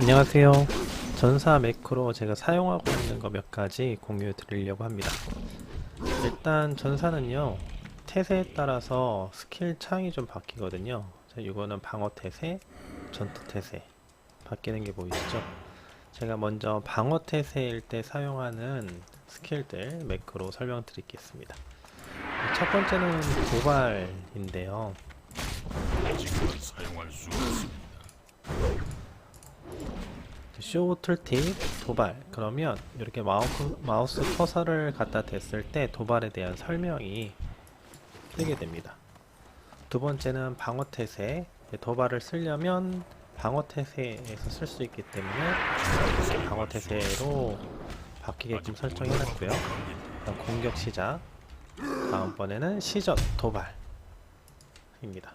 안녕하세요. 전사 매크로 제가 사용하고 있는 거 몇 가지 공유해 드리려고 합니다. 일단 전사는요, 태세에 따라서 스킬 창이 좀 바뀌거든요. 자, 이거는 방어 태세, 전투 태세 바뀌는 게 보이시죠? 제가 먼저 방어 태세일 때 사용하는 스킬들 매크로 설명드리겠습니다. 첫 번째는 도발인데요. 지금은 사용할 수 없습니다. 쇼 툴팁 도발. 그러면 이렇게 마우스, 마우스 커서를 갖다 댔을 때 도발에 대한 설명이 뜨게 됩니다. 두 번째는 방어 태세. 도발을 쓰려면 방어 태세에서 쓸 수 있기 때문에 방어 태세로 바뀌게끔 설정해 놨고요. 그다음 공격 시작. 다음번에는 시전 도발입니다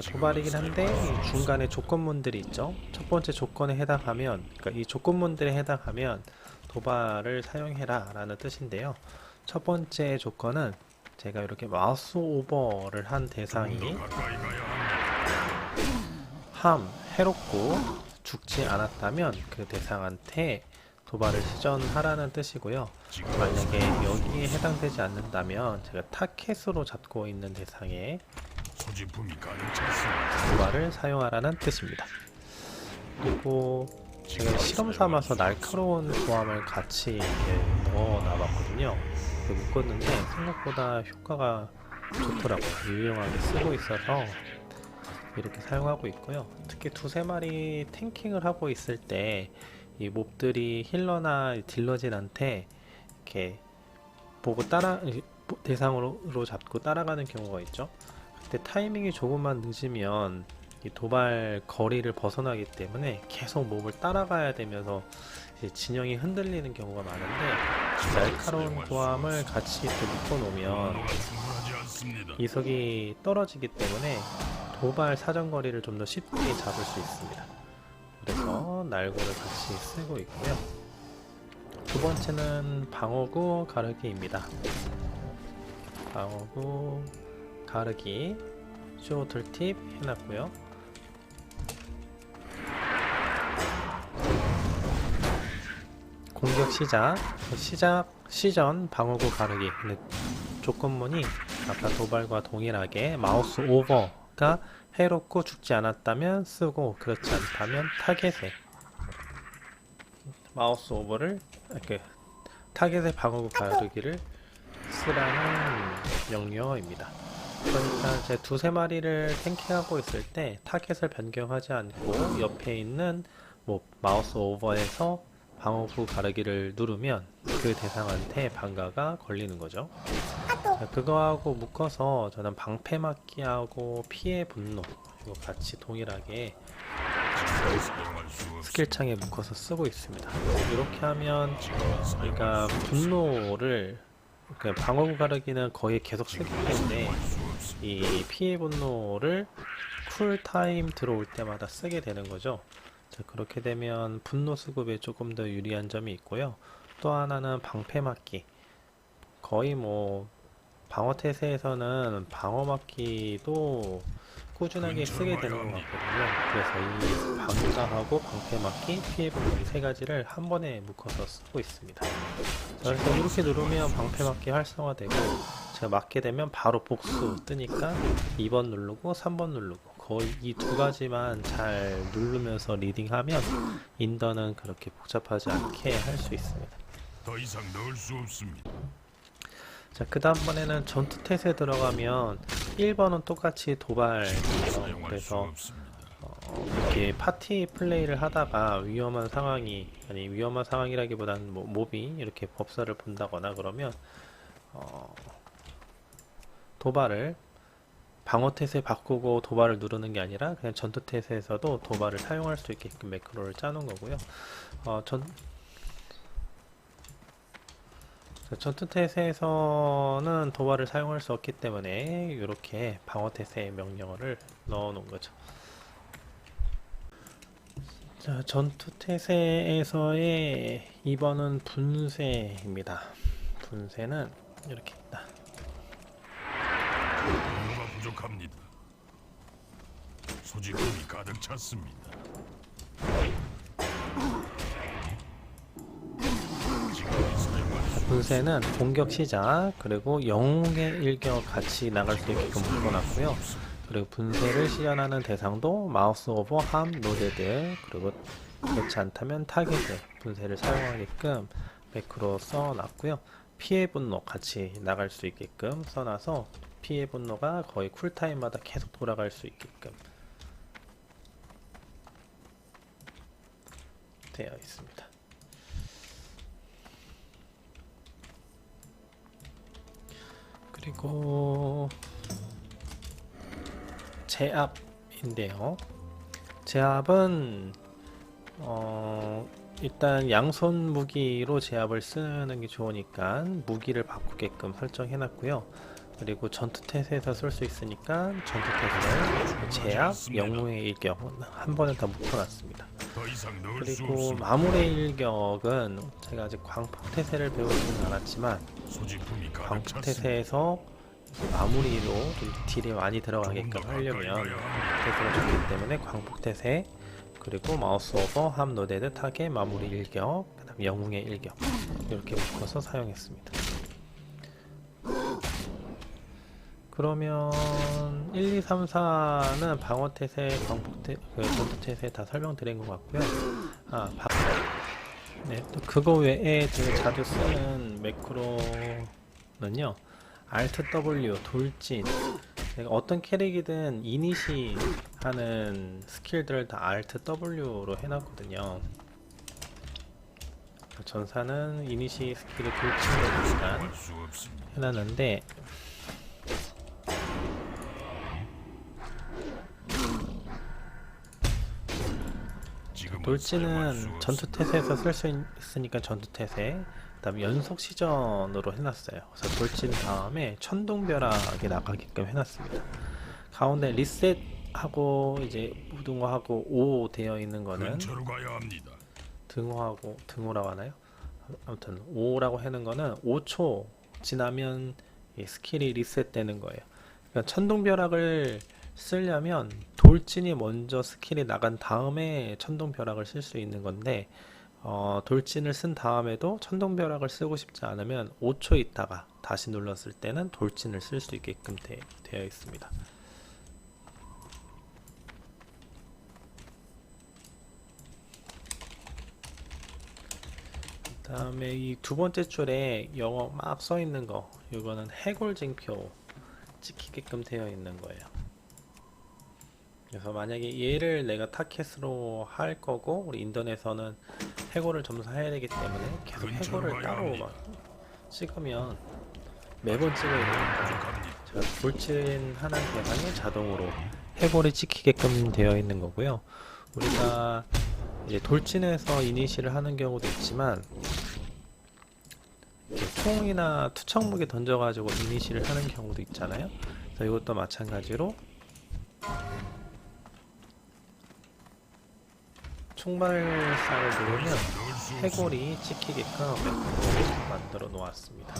도발이긴 한데 이 중간에 조건문들이 있죠. 첫 번째 조건에 해당하면, 그러니까 이 조건문들에 해당하면 도발을 사용해라 라는 뜻인데요. 첫 번째 조건은 제가 이렇게 마우스 오버를 한 대상이. 함, 해롭고 죽지 않았다면 그 대상한테 도발을 시전하라는 뜻이고요. 만약에 여기에 해당되지 않는다면 제가 타켓으로 잡고 있는 대상에 도발을 사용하라는 뜻입니다. 그리고 제가 실험 삼아서 날카로운 고함을 같이 이렇게 넣어 놔봤거든요. 이렇게 묶었는데 생각보다 효과가 좋더라고요. 유용하게 쓰고 있어서 이렇게 사용하고 있고요. 특히 두세 마리 탱킹을 하고 있을 때 이 몹들이 힐러나 딜러진한테 이렇게 보고 따라 대상으로 잡고 따라가는 경우가 있죠. 그때 타이밍이 조금만 늦으면 이 도발 거리를 벗어나기 때문에 계속 몹을 따라가야 되면서 진영이 흔들리는 경우가 많은데 날카로운 고함을 같이 이렇게 묶어놓으면. 이석이 떨어지기 때문에 도발 사정거리를 좀 더 쉽게 잡을 수 있습니다. 그래서 날고를 같이 쓰고 있고요. 두 번째는 방어구 가르기입니다. 방어구 가르기 쇼틀 팁 해놨고요. 공격 시작 시작 시전 방어구 가르기 근데 조건문이 아까 도발과 동일하게 마우스 오버가 해롭고 죽지 않았다면 쓰고 그렇지 않다면 타겟에 마우스 오버를 이렇게 타겟의 방어구 가르기를 쓰라는 명령어입니다. 그러니까 제 두세 마리를 탱킹하고 있을 때 타겟을 변경하지 않고 옆에 있는 뭐 마우스 오버에서 방어구 가르기를 누르면 그 대상한테 방가가 걸리는 거죠. 자, 그거하고 묶어서 저는 방패 맞기하고 피해 분노 이거 같이 동일하게. 스킬창에 묶어서 쓰고 있습니다. 이렇게 하면 그러니까 분노를 그 방어구 가르기는 거의 계속 쓰기 때문에. 이 피해 분노를 쿨타임 들어올 때마다 쓰게 되는 거죠. 자, 그렇게 되면 분노 수급에 조금 더 유리한 점이 있고요. 또 하나는 방패 맞기. 거의 뭐 방어 태세에서는 방어 맞기도 꾸준하게 쓰게 되는 것 같거든요. 그래서 이 방사하고 방패 맞기, 피해 분노 이세 가지를 한 번에 묶어서 쓰고 있습니다. 자, 그래서 이렇게 누르면 방패 맞기 활성화되고 제가 맞게 되면 바로 복수 뜨니까 2번 누르고 3번 누르고 거의 이 두 가지만 잘 누르면서 리딩하면 인더는 그렇게 복잡하지 않게 할 수 있습니다. 더 이상 넣을 수 없습니다. 자, 그 다음번에는 전투 태세 들어가면 1번은 똑같이 도발이에요. 그래서. 어, 이렇게 파티 플레이를 하다가 위험한 상황이 아니 위험한 상황이라기보다는 뭐 몹이 이렇게 법사를 본다거나 그러면 어, 도발을 방어 태세 바꾸고 도발을 누르는 게 아니라 그냥 전투 태세에서도 도발을 사용할 수 있게끔 매크로를 짜놓은 거고요. 어, 전 자, 전투 태세에서는 도발을 사용할 수 없기 때문에 이렇게 방어 태세 명령어를 넣어 놓은 거죠. 자, 전투 태세에서의 2번은 분쇄입니다. 분쇄는 이렇게 있다. 부족합니다. 소지품이 가득 찼습니다. 분쇄는 공격 시작 그리고 영웅의 일격 같이 나갈 수 있게끔 묶어놨고요. 그리고 분쇄를 시연하는 대상도 마우스 오버 함 노데드 그리고 그렇지 않다면 타겟에 분쇄를 사용하게끔 매크로 써놨고요. 피해 분노 같이 나갈 수 있게끔 써놔서 피해 분노가 거의 쿨타임마다 계속 돌아갈 수 있게끔 되어 있습니다. 그리고 제압인데요. 제압은 어 일단 양손 무기로 제압을 쓰는 게 좋으니까 무기를 바꾸게끔 설정해 놨고요. 그리고 전투태세에서 쓸수 있으니까 전투태세를 제압, 영웅의 일격 한 번에 다 묶어놨습니다. 그리고. 마무리 일격은 제가 아직 광폭태세를 배우지는 않았지만. 광폭태세에서 마무리로 좀 딜이 많이 들어가게끔 하려면 광폭태세가 좋기 때문에 광폭태세 그리고 마우스 오버 함 노데드 타겟 마무리 일격 그 다음 영웅의 일격 이렇게 묶어서 사용했습니다. 그러면 1, 2, 3, 4는 방어 태세, 광폭 태, 그 전투 태세 다 설명드린 것 같고요. 아, 바, 네, 또 그거 외에 제가 자주 쓰는 매크로는요. Alt W 돌진. 어떤 캐릭이든 이니시 하는 스킬들을 다 Alt W로 해놨거든요. 전사는 이니시 수 없습니다. 해놨는데 돌진은 없습니다. 전투 태세에서 쓸 수 있으니까 전투 태세 그다음에 연속 시전으로 해놨어요 그래서 돌진 다음에 천둥벼락이 나가게끔 해놨습니다 가운데 리셋하고 이제 무등호하고 5 되어 있는 거는. 등호하고 등호라고 하나요? 아무튼 5라고 하는 거는 5초 지나면 이 스킬이 리셋되는 거예요. 그러니까 천둥벼락을 쓰려면 돌진이 먼저 스킬이 나간 다음에 천둥벼락을 쓸 수 있는 건데 어, 돌진을 쓴 다음에도 천둥벼락을 쓰고 싶지 않으면 5초 있다가 다시 눌렀을 때는 돌진을 쓸 수 있게끔 되, 되어 있습니다. 다음에 이 두 번째 줄에 영어 막 써 있는 거 이거는 해골 징표 찍히게끔 되어 있는 거예요. 그래서 만약에 얘를 내가 타켓으로 할 거고 우리 인터넷에서는 해골을 점수해야 되기 때문에 계속 해골을 따로. 막 찍으면 매번 찍어야 되니까. 제가 돌진하는 대상에 자동으로 해골이 찍히게끔 되어 있는 거고요. 우리가 이제 돌진해서 이니시를 하는 경우도 있지만 총이나 투척 무기 던져가지고 이니시를 하는 경우도 있잖아요. 그래서 이것도 마찬가지로 총발사를 누르면. 해골이 찍히게끔 만들어 놓았습니다.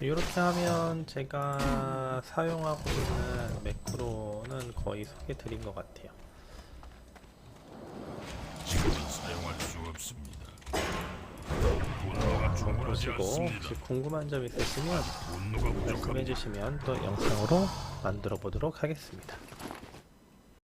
이렇게 하면 제가 사용하고 있는 매크로는 거의 소개 드린 것 같아요. 지금은 사용할 수 없습니다. 보시고. 혹시 궁금한 점 있으시면 말씀해. 주시면 또 영상으로 만들어 보도록 하겠습니다.